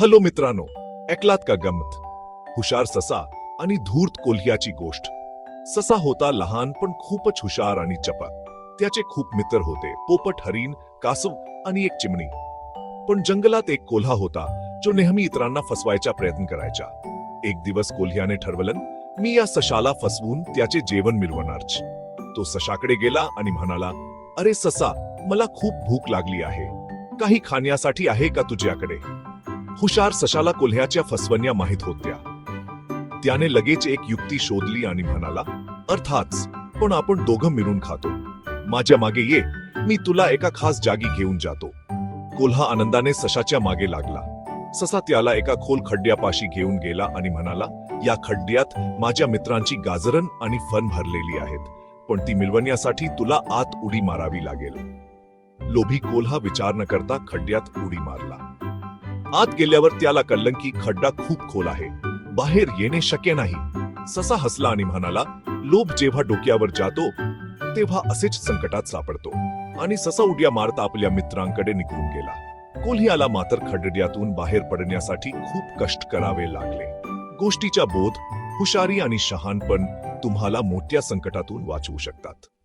Hello मित्रांनो ऐकलात का गमत? हुशार ससा आणि धूर्त कोल्ह्याची गोष्ट. ससा होता लहान पण खूपच हुशार आणि चपळ त्याचे खूप मित्र होते पोपट हरिण कासव आणि एक चिमणी. पण जंगलात एक कोल्हा होता जो नेहमी इतरांना फसवायचा प्रयत्न करायचा. एक दिवस कोल्ह्याने ठरवलं मी या सशाला फसवून त्याचे जेवण मिळवणारच तो सशाकडे गेला आणि म्हणाला अरे ससा मला खूप भूक लागली आहे. काही खाण्यासाठी आहे का तुझ्याकडे? हुशार सशाला कोल्ह्याच्या फसवण्या माहीत होत्या. त्याने लगेच एक युक्ती शोधली आणि म्हणाला अर्थात पण आपण दोघं मिळून खातो. माझ्या मागे ये मी तुला एका खास जागी घेऊन जातो. कोल्हा आनंदाने सशाच्या मागे लागला. ससा त्याला एका खोल खड्ड्यापाशी घेऊन गेला आणि म्हणाला या खड्ड्यात माझ्या मित्रांची गाजरन आणि फन भरलेली आहेत पण ती मिळवण्यासाठी तुला आत उडी मारावी लागेल. लोभी कोल्हा विचार न करता खड्ड्यात उडी मारला. आत गेल्यावर त्याला कळलं की खड्डा खूप खोल आहे. बाहेर येणे शक्य नाही. ससा हसला आणि म्हणाला लोभ जेव्हा डोक्यावर जातो तेव्हा असेच संकटात सापडतो. आणि ससा उड्या मारता आपल्या मित्रांकडे निघून गेला. कोल्ह्याला मात्र खड्ड्यातून बाहेर पडण्यासाठी खूप कष्ट करावे लागले. गोष्टीचा बोध हुशारी आणि शहाणपण तुम्हाला मोठ्या संकटातून वाचवू शकतात.